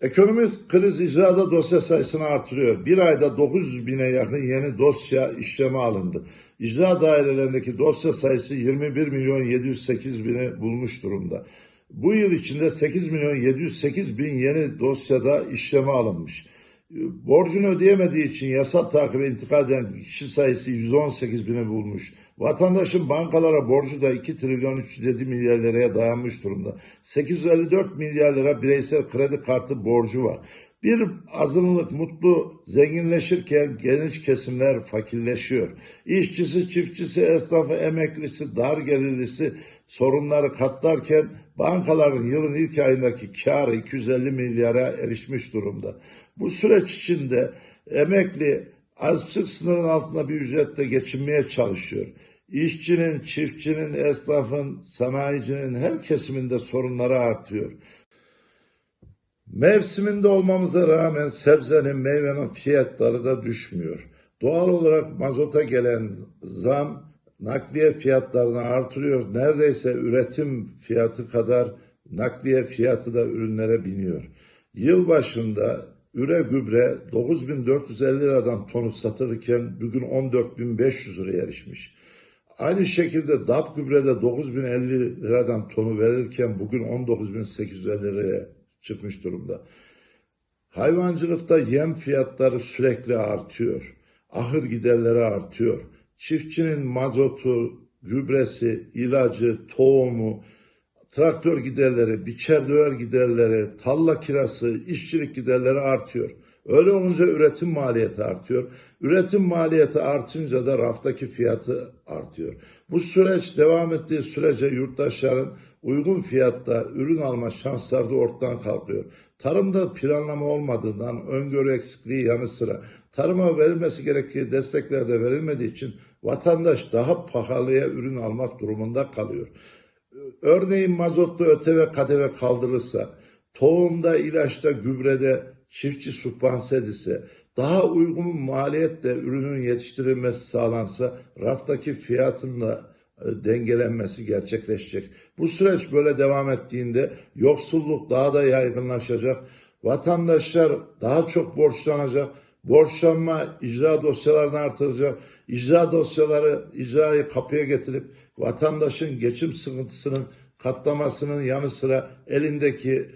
Ekonomik kriz icrada dosya sayısını artırıyor. Bir ayda 900 bine yakın yeni dosya işleme alındı. İcra dairelerindeki dosya sayısı 21 milyon 708 bini bulmuş durumda. Bu yıl içinde 8 milyon 708 bin yeni dosyada işleme alınmış. Borcunu ödeyemediği için yasal takibe intikal eden kişi sayısı 118 bini bulmuş. Vatandaşın bankalara borcu da 2 trilyon 307 milyar liraya dayanmış durumda. 854 milyar lira bireysel kredi kartı borcu var. Bir azınlık mutlu zenginleşirken geniş kesimler fakirleşiyor. İşçisi, çiftçisi, esnafı, emeklisi, dar gelirlisi sorunları katlarken bankaların yılın ilk ayındaki karı 250 milyara erişmiş durumda. Bu süreç içinde emekli açlık sınırının altında bir ücretle geçinmeye çalışıyor. İşçinin, çiftçinin, esnafın, sanayicinin her kesiminde sorunları artıyor. Mevsiminde olmamıza rağmen sebzenin, meyvenin fiyatları da düşmüyor. Doğal olarak mazota gelen zam nakliye fiyatlarını artırıyor. Neredeyse üretim fiyatı kadar nakliye fiyatı da ürünlere biniyor. Yıl başında üre gübre 9450 liradan tonu satılırken bugün 14500 liraya erişmiş. Aynı şekilde DAP gübrede 9050 liradan tonu verirken bugün 19850 liraya çıkmış durumda. Hayvancılıkta yem fiyatları sürekli artıyor. Ahır giderleri artıyor. Çiftçinin mazotu, gübresi, ilacı, tohumu, traktör giderleri, biçer döver giderleri, talla kirası, işçilik giderleri artıyor. Öyle olunca üretim maliyeti artıyor. Üretim maliyeti artınca da raftaki fiyatı artıyor. Bu süreç devam ettiği sürece yurttaşların uygun fiyatta ürün alma şansları da ortadan kalkıyor. Tarımda planlama olmadığından öngörü eksikliği yanı sıra tarıma verilmesi gerektiği destekler de verilmediği için vatandaş daha pahalıya ürün almak durumunda kalıyor. Örneğin mazotlu öte ve kadeve kaldırılsa, tohumda, ilaçta, gübrede çiftçi sübvanse ise, daha uygun maliyetle ürünün yetiştirilmesi sağlansa, raftaki fiyatın da e, dengelenmesi gerçekleşecek. Bu süreç böyle devam ettiğinde yoksulluk daha da yaygınlaşacak. Vatandaşlar daha çok borçlanacak. Borçlanma icra dosyalarını artıracak. İcra dosyaları icrayı kapıya getirip vatandaşın geçim sıkıntısının katlamasının yanı sıra elindeki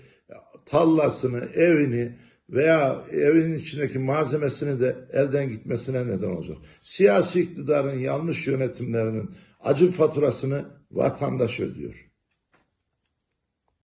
tallasını, evini veya evinin içindeki malzemesini de elden gitmesine neden olacak. Siyasi iktidarın yanlış yönetimlerinin acı faturasını vatandaş ödüyor.